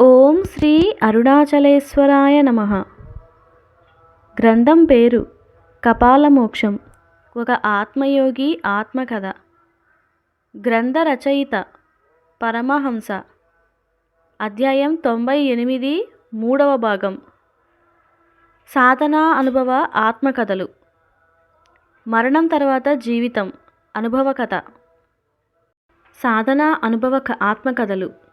ఓం శ్రీ అరుణాచలేశ్వరాయ నమ. గ్రంథం పేరు కపాలమోక్షం. ఒక ఆత్మయోగి ఆత్మకథ. గ్రంథ రచయిత పరమహంస. అధ్యాయం తొంభై ఎనిమిది మూడవ భాగం. సాధనా అనుభవ ఆత్మకథలు. మరణం తర్వాత జీవితం అనుభవ కథ. సాధనా అనుభవ ఆత్మకథలు.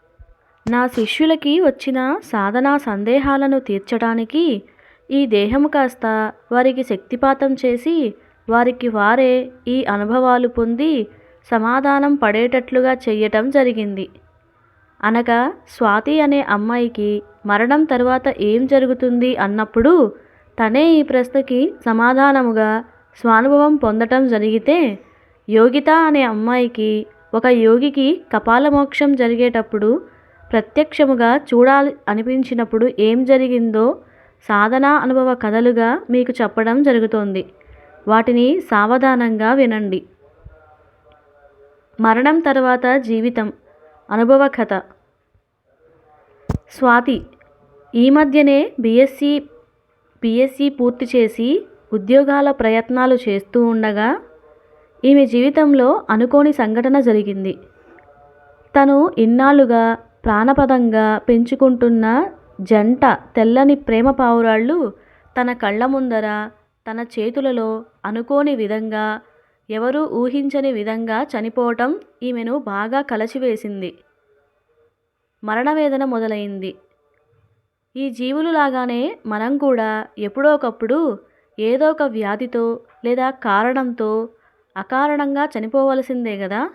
నా శిష్యులకి వచ్చిన సాధనా సందేహాలను తీర్చడానికి ఈ దేహము కాస్త వారికి శక్తిపాతం చేసి వారికి వారే ఈ అనుభవాలు పొంది సమాధానం పడేటట్లుగా చెయ్యటం జరిగింది. అనగా స్వాతి అనే అమ్మాయికి మరణం తర్వాత ఏం జరుగుతుంది అన్నప్పుడు తనే ఈ ప్రశ్నకి సమాధానముగా స్వానుభవం పొందటం జరిగితే యోగిత అనే అమ్మాయికి ఒక యోగికి కపాలమోక్షం జరిగేటప్పుడు ప్రత్యక్షముగా చూడాలి అనిపించినప్పుడు ఏం జరిగిందో సాధనా అనుభవ కథలుగా మీకు చెప్పడం జరుగుతోంది. వాటిని సావధానంగా వినండి. మరణం తర్వాత జీవితం. అనుభవ కథ. స్వాతి ఈ మధ్యనే బీఎస్సీ బీఎస్సీ పూర్తి చేసి ఉద్యోగాల ప్రయత్నాలు చేస్తూ ఉండగా ఈమె జీవితంలో అనుకోని సంఘటన జరిగింది. తను ఇన్నాళ్ళుగా ప్రాణపదంగా పెంచుకుంటున్న జంట తెల్లని ప్రేమ పావురాళ్ళు తన కళ్ళ ముందర తన చేతులలో అనుకోని విధంగా ఎవరూ ఊహించని విధంగా చనిపోవటం ఈమెను బాగా కలచివేసింది. మరణవేదన మొదలైంది. ఈ జీవులు లాగానే మనం కూడా ఎప్పుడో ఒకప్పుడు ఏదో ఒక వ్యాధితో లేదా కారణంతో అకారణంగా చనిపోవలసిందే కదా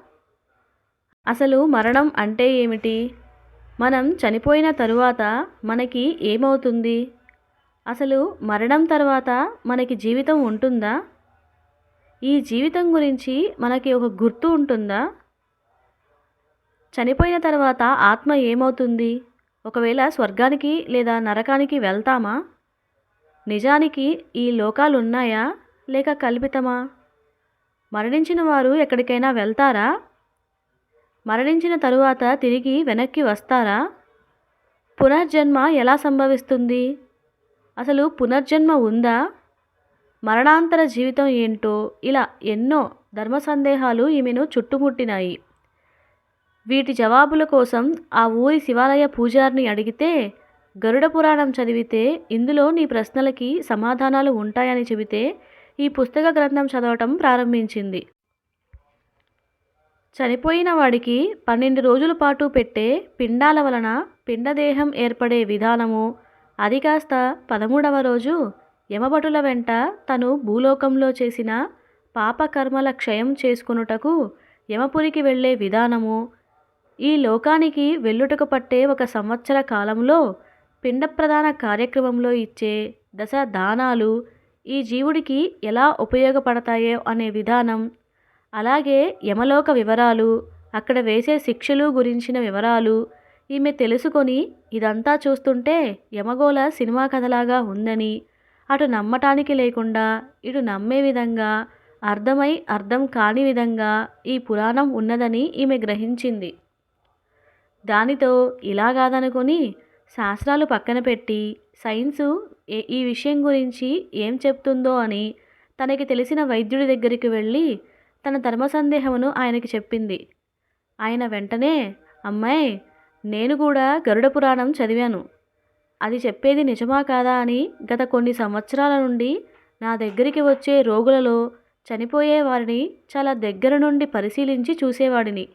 అసలు మరణం అంటే ఏమిటి? మనం చనిపోయిన తరువాత మనకి ఏమవుతుంది? అసలు మరణం తర్వాత మనకి జీవితం ఉంటుందా? ఈ జీవితం గురించి మనకి ఒక గుర్తు ఉంటుందా? చనిపోయిన తర్వాత ఆత్మ ఏమవుతుంది? ఒకవేళ స్వర్గానికి లేదా నరకానికి వెళ్తామా? నిజానికి ఈ లోకాలు ఉన్నాయా లేక కల్పితమా? మరణించిన వారు ఎక్కడికైనా వెళ్తారా? మరణించిన తరువాత తిరిగి వెనక్కి వస్తారా? పునర్జన్మ ఎలా సంభవిస్తుంది? అసలు పునర్జన్మ ఉందా? మరణాంతర జీవితం ఏంటో? ఇలా ఎన్నో ధర్మ సందేహాలు ఈమెను చుట్టుముట్టినాయి. వీటి జవాబుల కోసం ఆ ఊరి శివాలయ పూజారిని అడిగితే గరుడ పురాణం చదివితే ఇందులో నీ ప్రశ్నలకి సమాధానాలు ఉంటాయని చెబితే ఈ పుస్తక గ్రంథం చదవటం ప్రారంభించింది. చనిపోయిన వాడికి పన్నెండు రోజుల పాటు పెట్టే పిండాల వలన పిండదేహం ఏర్పడే విధానము. అది కాస్త పదమూడవ రోజు యమభటుల వెంట తను భూలోకంలో చేసిన పాపకర్మల క్షయం చేసుకొనుటకు యమపురికి వెళ్ళే విధానము. ఈ లోకానికి వెళ్ళుటకు పట్టే ఒక సంవత్సర కాలంలో పిండ ప్రధాన కార్యక్రమంలో ఇచ్చే దశ దానాలు ఈ జీవుడికి ఎలా ఉపయోగపడతాయో అనే విధానం అలాగే యమలోక వివరాలు అక్కడ వేసే శిక్షలు గురించిన వివరాలు ఈమె తెలుసుకొని ఇదంతా చూస్తుంటే యమగోళ సినిమా కథలాగా ఉందని అటు నమ్మటానికి లేకుండా ఇటు నమ్మే విధంగా అర్థమై అర్థం కాని విధంగా ఈ పురాణం ఉన్నదని ఈమె గ్రహించింది. దానితో ఇలా కాదనుకొని శాస్త్రాలు పక్కన పెట్టి సైన్సు ఏ ఈ విషయం గురించి ఏం చెప్తుందో అని తనకి తెలిసిన వైద్యుడి దగ్గరికి వెళ్ళి తన ధర్మ సందేహమును ఆయనకి చెప్పింది. ఆయన వెంటనే అమ్మాయి నేను కూడా గరుడ పురాణం చదివాను. అది చెప్పేది నిజమా కాదా అని గత కొన్ని సంవత్సరాల నుండి నా దగ్గరికి వచ్చే రోగులలో చనిపోయే వారిని చాలా దగ్గర నుండి పరిశీలించి చూసేవాడిని.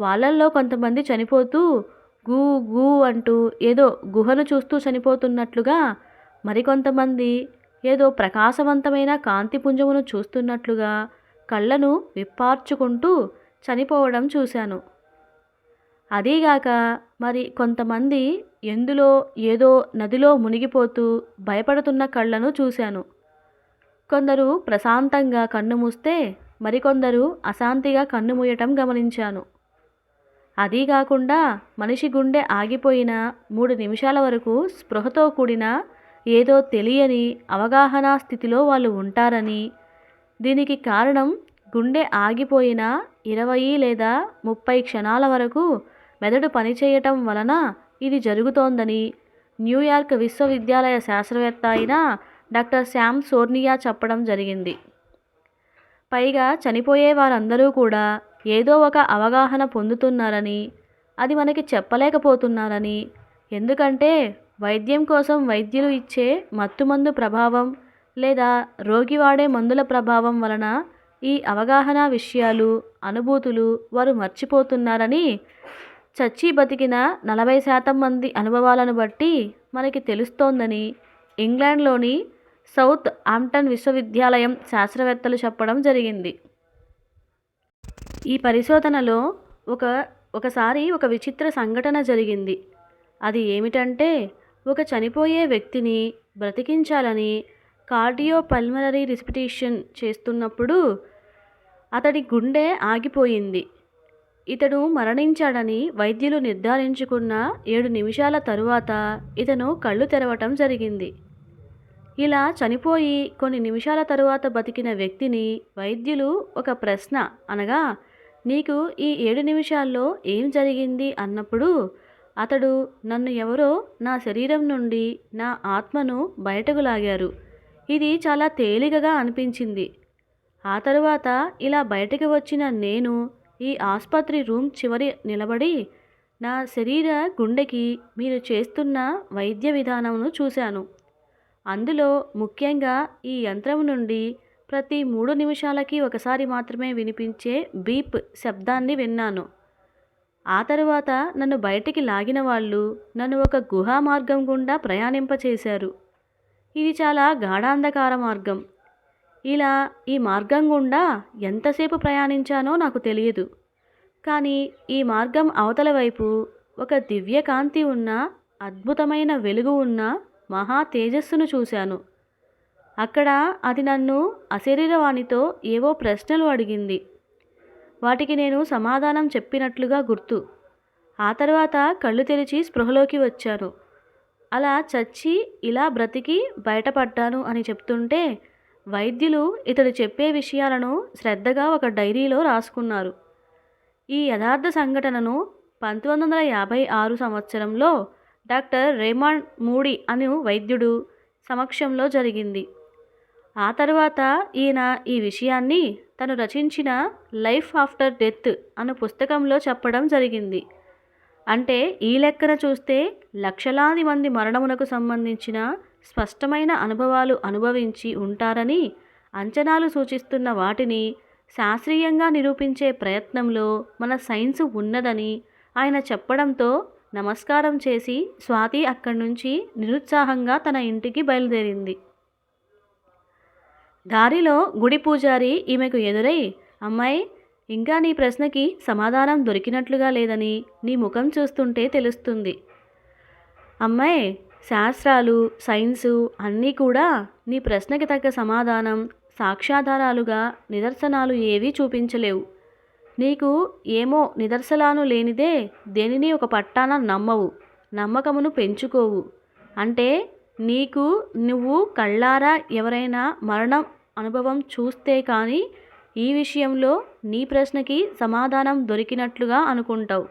వాళ్ళల్లో కొంతమంది చనిపోతూ గూ గూ అంటూ ఏదో గుహను చూస్తూ చనిపోతున్నట్లుగా మరికొంతమంది ఏదో ప్రకాశవంతమైన కాంతిపుంజమును చూస్తున్నట్లుగా కళ్ళను విప్పార్చుకుంటూ చనిపోవడం చూశాను. అదీగాక మరి కొంతమంది ఎందులో ఏదో నదిలో మునిగిపోతూ భయపడుతున్న కళ్ళను చూశాను. కొందరు ప్రశాంతంగా కన్ను మూస్తే మరికొందరు అశాంతిగా కన్ను మూయటం గమనించాను. అదీ కాకుండా మనిషి గుండె ఆగిపోయిన మూడు నిమిషాల వరకు స్పృహతో కూడిన ఏదో తెలియని అవగాహనా స్థితిలో వాళ్ళు ఉంటారని దీనికి కారణం గుండె ఆగిపోయిన ఇరవై లేదా ముప్పై క్షణాల వరకు మెదడు పనిచేయటం వలన ఇది జరుగుతోందని న్యూయార్క్ విశ్వవిద్యాలయ శాస్త్రవేత్త అయిన డాక్టర్ శామ్ సోర్నియా చెప్పడం జరిగింది. పైగా చనిపోయే వారందరూ కూడా ఏదో ఒక అవగాహన పొందుతున్నారని అది మనకి చెప్పలేకపోతున్నారని ఎందుకంటే వైద్యం కోసం వైద్యులు ఇచ్చే మత్తుమందు ప్రభావం లేదా రోగి వాడే మందుల ప్రభావం వలన ఈ అవగాహన విషయాలు అనుభూతులు వారు మర్చిపోతున్నారని చచ్చి బతికిన నలభై శాతం మంది అనుభవాలను బట్టి మనకి తెలుస్తోందని ఇంగ్లాండ్లోని సౌత్ ఆంప్టన్ విశ్వవిద్యాలయం శాస్త్రవేత్తలు చెప్పడం జరిగింది. ఈ పరిశోధనలో ఒక ఒకసారి ఒక విచిత్ర సంఘటన జరిగింది. అది ఏమిటంటే ఒక చనిపోయే వ్యక్తిని బ్రతికించాలని కార్డియో పల్మనరీ రిస్పిటేషన్ చేస్తున్నప్పుడు అతడి గుండె ఆగిపోయింది. ఇతడు మరణించాడని వైద్యులు నిర్ధారించుకున్న ఏడు నిమిషాల తరువాత ఇతను కళ్ళు తెరవటం జరిగింది. ఇలా చనిపోయి కొన్ని నిమిషాల తరువాత బతికిన వ్యక్తిని వైద్యులు ఒక ప్రశ్న అనగా నీకు ఈ ఏడు నిమిషాల్లో ఏం జరిగింది? అన్నప్పుడు అతడు నన్ను ఎవరో నా శరీరం నుండి నా ఆత్మను బయటకు లాగారు. ఇది చాలా తేలికగా అనిపించింది. ఆ తరువాత ఇలా బయటకు వచ్చిన నేను ఈ ఆసుపత్రి రూమ్ చివరి నిలబడి నా శరీర గుండెకి మీరు చేస్తున్న వైద్య విధానమును చూశాను. అందులో ముఖ్యంగా ఈ యంత్రం నుండి ప్రతి మూడు నిమిషాలకి ఒకసారి మాత్రమే వినిపించే బీప్ శబ్దాన్ని విన్నాను. ఆ తరువాత నన్ను బయటికి లాగిన వాళ్ళు నన్ను ఒక గుహా మార్గం గుండా ప్రయాణింపచేశారు. ఇది చాలా గాఢాంధకార మార్గం. ఇలా ఈ మార్గం గుండా ఎంతసేపు ప్రయాణించానో నాకు తెలియదు. కానీ ఈ మార్గం అవతల వైపు ఒక దివ్యకాంతి ఉన్న అద్భుతమైన వెలుగు ఉన్న మహా తేజస్సును చూశాను. అక్కడ అది నన్ను అశరీరవాణితో ఏవో ప్రశ్నలు అడిగింది. వాటికి నేను సమాధానం చెప్పినట్లుగా గుర్తు. ఆ తర్వాత కళ్ళు తెరిచి స్పృహలోకి వచ్చాను. అలా చచ్చి ఇలా బ్రతికి బయటపడ్డాను అని చెప్తుంటే వైద్యులు ఇతడు చెప్పే విషయాలను శ్రద్ధగా ఒక డైరీలో రాసుకున్నారు. ఈ యథార్థ సంఘటనను పంతొమ్మిది వందల యాభై ఆరు సంవత్సరంలో డాక్టర్ రేమాండ్ మూడి అను వైద్యుడు సమక్షంలో జరిగింది. ఆ తర్వాత ఈయన ఈ విషయాన్ని తను రచించిన లైఫ్ ఆఫ్టర్ డెత్ అను పుస్తకంలో చెప్పడం జరిగింది. అంటే ఈ లెక్కన చూస్తే లక్షలాది మంది మరణమునకు సంబంధించిన స్పష్టమైన అనుభవాలు అనుభవించి ఉంటారని అంచనాలు సూచిస్తున్న వాటిని శాస్త్రీయంగా నిరూపించే ప్రయత్నంలో మన సైన్స్ ఉన్నదని ఆయన చెప్పడంతో నమస్కారం చేసి స్వాతి అక్కడి నుంచి నిరుత్సాహంగా తన ఇంటికి బయలుదేరింది. దారిలో గుడి పూజారి ఈమెకు ఎదురై అమ్మాయి ఇంకా నీ ప్రశ్నకి సమాధానం దొరికినట్లుగా లేదని నీ ముఖం చూస్తుంటే తెలుస్తుంది. అమ్మాయి శాస్త్రాలు సైన్సు అన్నీ కూడా నీ ప్రశ్నకి తగ్గ సమాధానం సాక్ష్యాధారాలుగా నిదర్శనాలు ఏవీ చూపించలేవు. నీకు ఏమో నిదర్శనాలు లేనిదే దేనిని ఒక పట్టాన నమ్మవు నమ్మకమును పెంచుకోవు. అంటే నీకు నువ్వు కళ్ళారా ఎవరైనా మరణం అనుభవం చూస్తే కానీ ఈ విషయంలో నీ ప్రశ్నకి సమాధానం దొరికినట్లుగా అనుకుంటావు.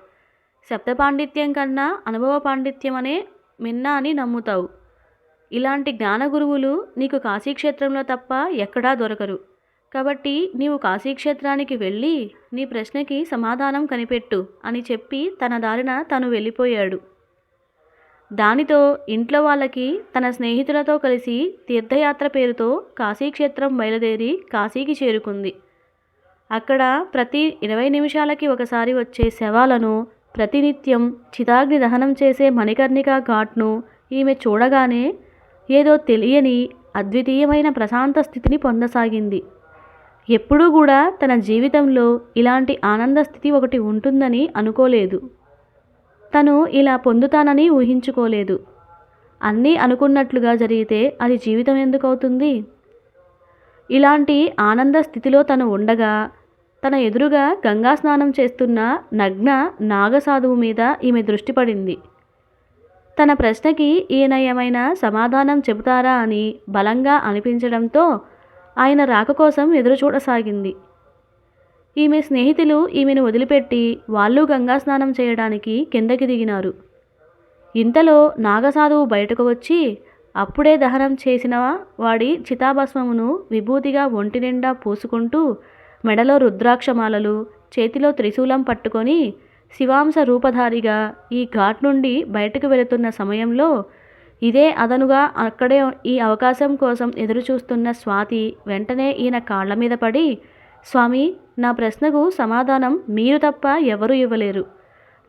శబ్ద పాండిత్యం కన్నా అనుభవ పాండిత్యం అనే మిన్న అని నమ్ముతావు. ఇలాంటి జ్ఞాన గురువులు నీకు కాశీక్షేత్రంలో తప్ప ఎక్కడా దొరకరు. కాబట్టి నీవు కాశీక్షేత్రానికి వెళ్ళి నీ ప్రశ్నకి సమాధానం కనిపెట్టు అని చెప్పి తన దారిన తను వెళ్ళిపోయాడు. దానితో ఇంట్లో వాళ్ళకి తన స్నేహితులతో కలిసి తీర్థయాత్ర పేరుతో కాశీక్షేత్రం బయలుదేరి కాశీకి చేరుకుంది. అక్కడ ప్రతి ఇరవై నిమిషాలకి ఒకసారి వచ్చే శవాలను ప్రతినిత్యం చితాగ్ని దహనం చేసే మణికర్ణిక ఘాట్ను ఈమె చూడగానే ఏదో తెలియని అద్వితీయమైన ప్రశాంత స్థితిని పొందసాగింది. ఎప్పుడూ కూడా తన జీవితంలో ఇలాంటి ఆనంద స్థితి ఒకటి ఉంటుందని అనుకోలేదు. తను ఇలా పొందుతానని ఊహించుకోలేదు. అన్నీ అనుకున్నట్లుగా జరిగితే అది జీవితం ఎందుకు అవుతుంది? ఇలాంటి ఆనంద స్థితిలో తను ఉండగా తన ఎదురుగా గంగా స్నానం చేస్తున్న నగ్న నాగసాధువు మీద ఈమె దృష్టి పడింది. తన ప్రశ్నకి ఈయన ఏమైనా సమాధానం చెబుతారా అని బలంగా అనిపించడంతో ఆయన రాక కోసం ఎదురు చూడసాగింది ఈమె స్నేహితులు ఈమెను వదిలిపెట్టి వాళ్ళు గంగా స్నానం చేయడానికి కిందకి దిగినారు. ఇంతలో నాగసాధువు బయటకు వచ్చి అప్పుడే దహనం చేసిన వాడి చితాభస్మమును విభూతిగా ఒంటి నిండా పూసుకుంటూ మెడలో రుద్రాక్షమాలలు చేతిలో త్రిశూలం పట్టుకొని శివాంశ రూపధారిగా ఈ ఘాట్ నుండి బయటకు వెళుతున్న సమయంలో ఇదే అదనుగా అక్కడే ఈ అవకాశం కోసం ఎదురుచూస్తున్న స్వాతి వెంటనే ఈయన కాళ్ళ మీద పడి స్వామి నా ప్రశ్నకు సమాధానం మీరు తప్ప ఎవరూ ఇవ్వలేరు.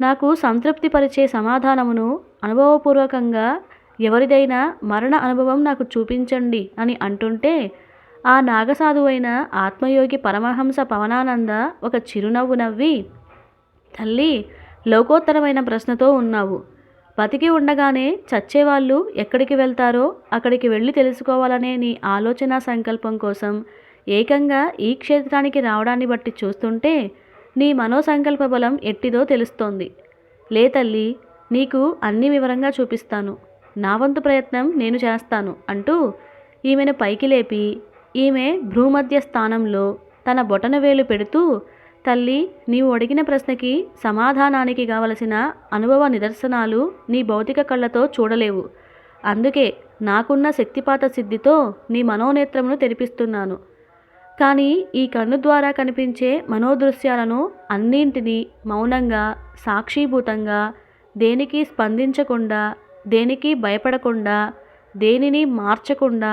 నాకు సంతృప్తిపరిచే సమాధానమును అనుభవపూర్వకంగా ఎవరిదైనా మరణ అనుభవం నాకు చూపించండి అని అంటుంటే ఆ నాగసాధువైన ఆత్మయోగి పరమహంస పవనానంద ఒక చిరునవ్వు నవ్వి తల్లి లోకోత్తరమైన ప్రశ్నతో ఉన్నావు. బతికి ఉండగానే చచ్చేవాళ్ళు ఎక్కడికి వెళ్తారో అక్కడికి వెళ్ళి తెలుసుకోవాలనే నీ ఆలోచన సంకల్పం కోసం ఏకంగా ఈ క్షేత్రానికి రావడాన్ని బట్టి చూస్తుంటే నీ మనోసంకల్ప బలం ఎట్టిదో తెలుస్తోంది. లే తల్లి నీకు అన్ని వివరంగా చూపిస్తాను. నా వంతు ప్రయత్నం నేను చేస్తాను అంటూ ఈమెను పైకి లేపి ఈమె భ్రూమధ్య స్థానంలో తన బొటనవేలు పెడుతూ తల్లి నీవు అడిగిన ప్రశ్నకి సమాధానానికి కావలసిన అనుభవ నిదర్శనాలు నీ భౌతిక కళ్ళతో చూడలేవు. అందుకే నాకున్న శక్తిపాత సిద్ధితో నీ మనోనేత్రమును తెరిపిస్తున్నాను. కానీ ఈ కన్ను ద్వారా కనిపించే మనోదృశ్యాలను అన్నింటినీ మౌనంగా సాక్షీభూతంగా దేనికి స్పందించకుండా దేనికి భయపడకుండా దేనిని మార్చకుండా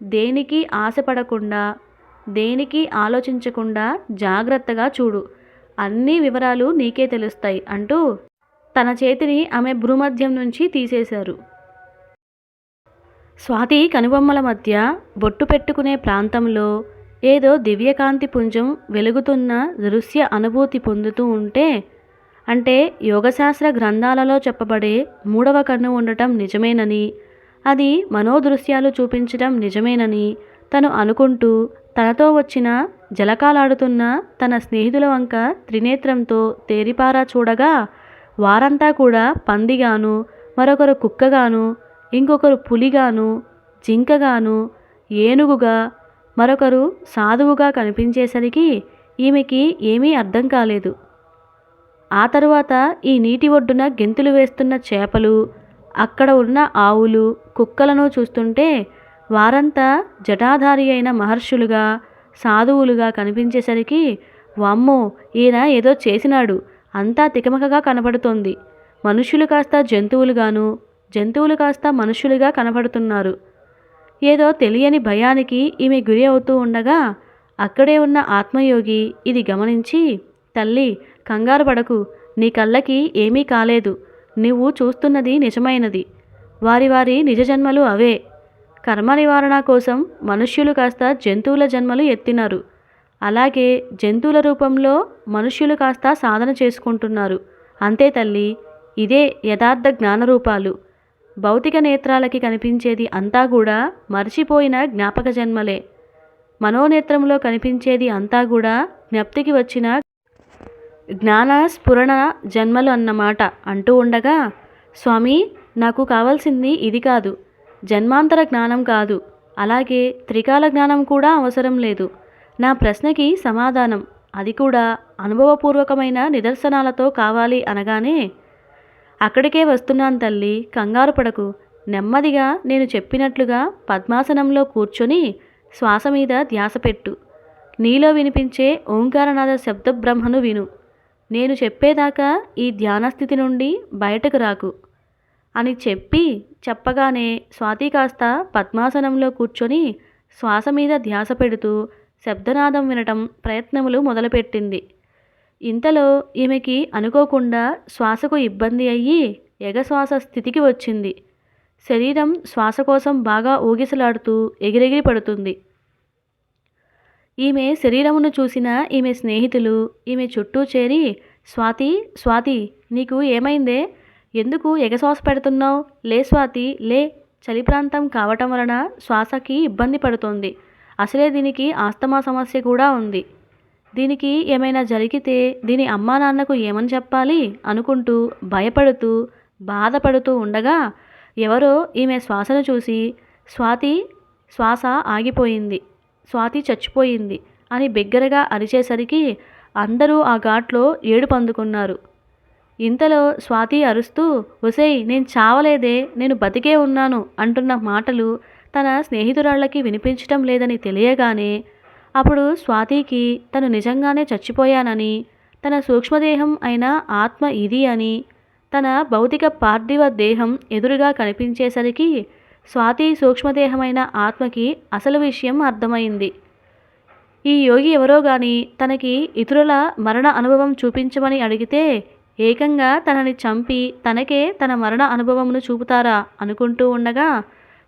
దేనికి ఆశపడకుండా దేనికి ఆలోచించకుండా జాగ్రత్తగా చూడు. అన్ని వివరాలు నీకే తెలుస్తాయి అంటూ తన చేతిని ఆమె భ్రూమధ్యం నుంచి తీసేశారు. స్వాతి కనుబొమ్మల మధ్య బొట్టు పెట్టుకునే ప్రాంతంలో ఏదో దివ్యకాంతి పుంజం వెలుగుతున్న దృశ్య అనుభూతి పొందుతూ ఉంటే అంటే యోగశాస్త్ర గ్రంథాలలో చెప్పబడే మూడవ కన్ను ఉండటం నిజమేనని అది మనోదృశ్యాలు చూపించడం నిజమేనని తను అనుకుంటూ తనతో వచ్చిన జలకాలాడుతున్న తన స్నేహితుల వంక త్రినేత్రంతో తేరిపారా చూడగా వారంతా కూడా పందిగాను మరొకరు కుక్కగాను ఇంకొకరు పులిగాను జింకగాను ఏనుగుగా మరొకరు సాధువుగా కనిపించేసరికి ఈమెకి ఏమీ అర్థం కాలేదు. ఆ తరువాత ఈ నీటి ఒడ్డున గెంతులు వేస్తున్న చేపలు అక్కడ ఉన్న ఆవులు కుక్కలను చూస్తుంటే వారంతా జటాధారి అయిన మహర్షులుగా సాధువులుగా కనిపించేసరికి వామ్మో ఈయన ఏదో చేసినాడు. అంతా తికమకగా కనబడుతోంది. మనుషులు కాస్త జంతువులుగాను జంతువులు కాస్త మనుషులుగా కనబడుతున్నారు. ఏదో తెలియని భయానికి ఈమె గురి అవుతూ ఉండగా అక్కడే ఉన్న ఆత్మయోగి ఇది గమనించి తల్లి కంగారు పడకు. నీ కళ్ళకి ఏమీ కాలేదు. నువ్వు చూస్తున్నది నిజమైనది. వారి వారి నిజ జన్మలు అవే. కర్మ నివారణ కోసం మనుష్యులు కాస్త జంతువుల జన్మలు ఎత్తినారు. అలాగే జంతువుల రూపంలో మనుష్యులు కాస్త సాధన చేసుకుంటున్నారు. అంతే తల్లి ఇదే యథార్థ జ్ఞానరూపాలు భౌతిక నేత్రాలకి కనిపించేది అంతా కూడా మర్చిపోయిన జ్ఞాపక జన్మలే. మనోనేత్రంలో కనిపించేది అంతా కూడా జ్ఞప్తికి వచ్చిన జ్ఞాన స్ఫురణ జన్మలు అన్నమాట అంటూ ఉండగా స్వామి నాకు కావాల్సింది ఇది కాదు. జన్మాంతర జ్ఞానం కాదు. అలాగే త్రికాల జ్ఞానం కూడా అవసరం లేదు. నా ప్రశ్నకి సమాధానం. అది కూడా అనుభవపూర్వకమైన నిదర్శనాలతో కావాలి అనగానే అక్కడికే వస్తున్నాను తల్లి. కంగారు పడకు. నెమ్మదిగా నేను చెప్పినట్లుగా పద్మాసనంలో కూర్చొని శ్వాస మీద ధ్యాస పెట్టు. నీలో వినిపించే ఓంకారనాథ శబ్ద బ్రహ్మను విను. నేను చెప్పేదాకా ఈ ధ్యానస్థితి నుండి బయటకు రాకు. అని చెప్పి చెప్పగానే స్వాతి కాస్త పద్మాసనంలో కూర్చొని శ్వాస మీద ధ్యాస పెడుతూ శబ్దనాదం వినటం ప్రయత్నములు మొదలుపెట్టింది. ఇంతలో ఈమెకి అనుకోకుండా శ్వాసకు ఇబ్బంది అయ్యి ఎగశ్వాస స్థితికి వచ్చింది. శరీరం శ్వాస కోసం బాగా ఊగిసలాడుతూ ఎగిరెగిరి పడుతుంది. ఈమె శరీరమును చూసిన ఈమె స్నేహితులు ఈమె చుట్టూ చేరి స్వాతి స్వాతి నీకు ఏమైందే? ఎందుకు ఎగశ్వాస పెడుతున్నావు? లే స్వాతి లే. చలి ప్రాంతం కావటం వలన శ్వాసకి ఇబ్బంది పడుతోంది. అసలే దీనికి ఆస్తమా సమస్య కూడా ఉంది. దీనికి ఏమైనా జరిగితే దీని అమ్మా నాన్నకు ఏమని చెప్పాలి? అనుకుంటూ భయపడుతూ బాధపడుతూ ఉండగా ఎవరో ఈమె శ్వాసను చూసి స్వాతి శ్వాస ఆగిపోయింది. స్వాతి చచ్చిపోయింది అని బిగ్గరగా అరిచేసరికి అందరూ ఆ ఘాట్లో ఏడు పందుకున్నారు. ఇంతలో స్వాతి అరుస్తూ ఒసేయ్ నేను చావలేదే నేను బతికే ఉన్నాను అంటున్న మాటలు తన స్నేహితురాళ్ళకి వినిపించటం లేదని తెలియగానే అప్పుడు స్వాతికి తను నిజంగానే చచ్చిపోయానని తన సూక్ష్మదేహం అయిన ఆత్మ ఇది అని తన భౌతిక పార్థివ దేహం ఎదురుగా కనిపించేసరికి స్వాతి సూక్ష్మదేహమైన ఆత్మకి అసలు విషయం అర్థమైంది. ఈ యోగి ఎవరో గాని తనకి ఇతరుల మరణ అనుభవం చూపించమని అడిగితే ఏకంగా తనని చంపి తనకే తన మరణ అనుభవమును చూపుతారా అనుకుంటూ ఉండగా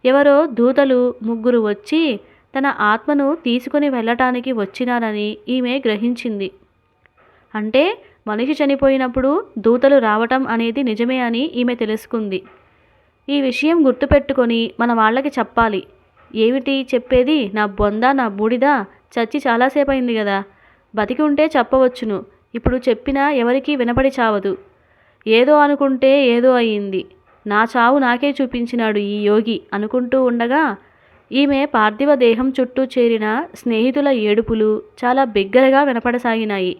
ఎవరో దూతలు ముగ్గురు వచ్చి తన ఆత్మను తీసుకుని వెళ్ళటానికి వచ్చినారని ఈమె గ్రహించింది. అంటే మనిషి చనిపోయినప్పుడు దూతలు రావటం అనేది నిజమే అని ఈమె తెలుసుకుంది. ఈ విషయం గుర్తుపెట్టుకొని మన వాళ్ళకి చెప్పాలి. ఏమిటి చెప్పేది? నా బొంద నా బూడిద? చచ్చి చాలాసేపు అయింది కదా బతికి ఉంటే చెప్పవచ్చును. ఇప్పుడు చెప్పినా ఎవరికీ వినపడి చావదు. ఏదో అనుకుంటే ఏదో అయ్యింది నా చావు నాకే చూపించినాడు ఈ యోగి అనుకుంటూ ఉండగా ఈమె పార్థివ దేహం చుట్టూ చేరిన స్నేహితుల ఏడుపులు చాలా బిగ్గరగా వినపడసాగినాయి.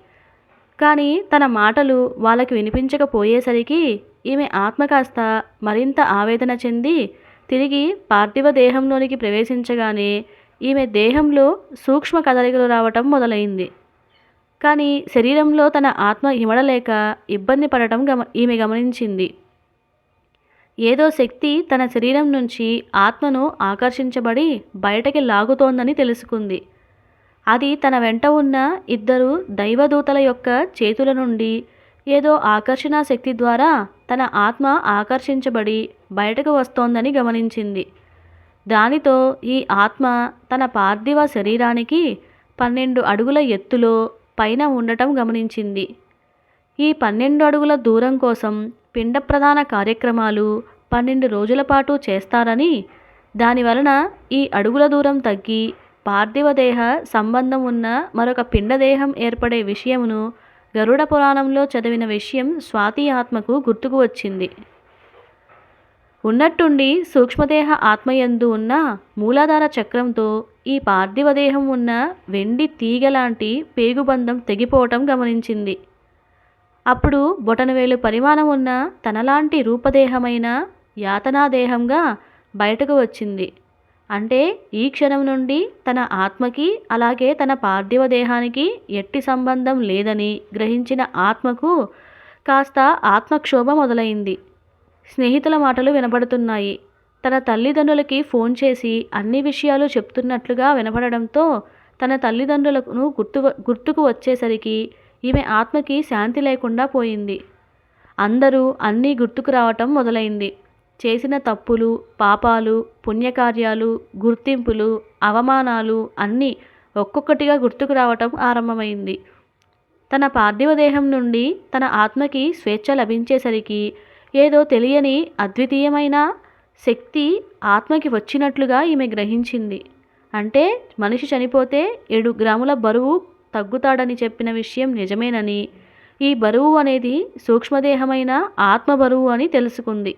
కానీ తన మాటలు వాళ్ళకి వినిపించకపోయేసరికి ఈమె ఆత్మ కాస్త మరింత ఆవేదన చెంది తిరిగి పార్థివ దేహంలోనికి ప్రవేశించగానే ఈమె దేహంలో సూక్ష్మ కదలికలు రావటం మొదలైంది. కానీ శరీరంలో తన ఆత్మ ఇమడలేక ఇబ్బంది పడటం గమ ఈమె గమనించింది. ఏదో శక్తి తన శరీరం నుంచి ఆత్మను ఆకర్షించబడి బయటకి లాగుతోందని తెలుసుకుంది. అది తన వెంట ఉన్న ఇద్దరు దైవదూతల యొక్క చేతుల నుండి ఏదో ఆకర్షణ శక్తి ద్వారా తన ఆత్మ ఆకర్షించబడి బయటకు వస్తోందని గమనించింది. దానితో ఈ ఆత్మ తన పార్థివ శరీరానికి పన్నెండు అడుగుల ఎత్తులో పైన ఉండటం గమనించింది. ఈ పన్నెండు అడుగుల దూరం కోసం పిండ ప్రధాన కార్యక్రమాలు పన్నెండు రోజుల పాటు చేస్తారని దానివలన ఈ అడుగుల దూరం తగ్గి పార్థివ దేహ సంబంధం ఉన్న మరొక పిండదేహం ఏర్పడే విషయమును గరుడ పురాణంలో చదివిన విషయం స్వాతి ఆత్మకు గుర్తుకు వచ్చింది. ఉన్నట్టుండి సూక్ష్మదేహ ఆత్మయందు ఉన్న మూలాధార చక్రంతో ఈ పార్థివ దేహం ఉన్న వెండి తీగలాంటి పేగుబంధం తెగిపోవటం గమనించింది. అప్పుడు బొటనవేలు పరిమాణం ఉన్న తనలాంటి రూపదేహమైన యాతనాదేహంగా బయటకు వచ్చింది. అంటే ఈ క్షణం నుండి తన ఆత్మకి అలాగే తన పార్థివ దేహానికి ఎట్టి సంబంధం లేదని గ్రహించిన ఆత్మకు కాస్త ఆత్మక్షోభ మొదలైంది. స్నేహితుల మాటలు వినబడుతున్నాయి. తన తల్లిదండ్రులకి ఫోన్ చేసి అన్ని విషయాలు చెప్తున్నట్లుగా వినపడడంతో తన తల్లిదండ్రులను గుర్తు గుర్తుకు వచ్చేసరికి ఈమె ఆత్మకి శాంతి లేకుండా పోయింది. అందరూ అన్నీ గుర్తుకు రావటం మొదలైంది. చేసిన తప్పులు పాపాలు పుణ్యకార్యాలు గుర్తింపులు అవమానాలు అన్నీ ఒక్కొక్కటిగా గుర్తుకు రావటం ఆరంభమైంది. తన పార్థివ దేహం నుండి తన ఆత్మకి స్వేచ్ఛ లభించేసరికి ఏదో తెలియని అద్వితీయమైన శక్తి ఆత్మకి వచ్చినట్లుగా ఈమె గ్రహించింది. అంటే మనిషి చనిపోతే ఏడు గ్రాముల బరువు తగ్గుతాడని చెప్పిన విషయం నిజమేనని ఈ బరువు అనేది సూక్ష్మదేహమైన ఆత్మ బరువు అని తెలుసుకుంది.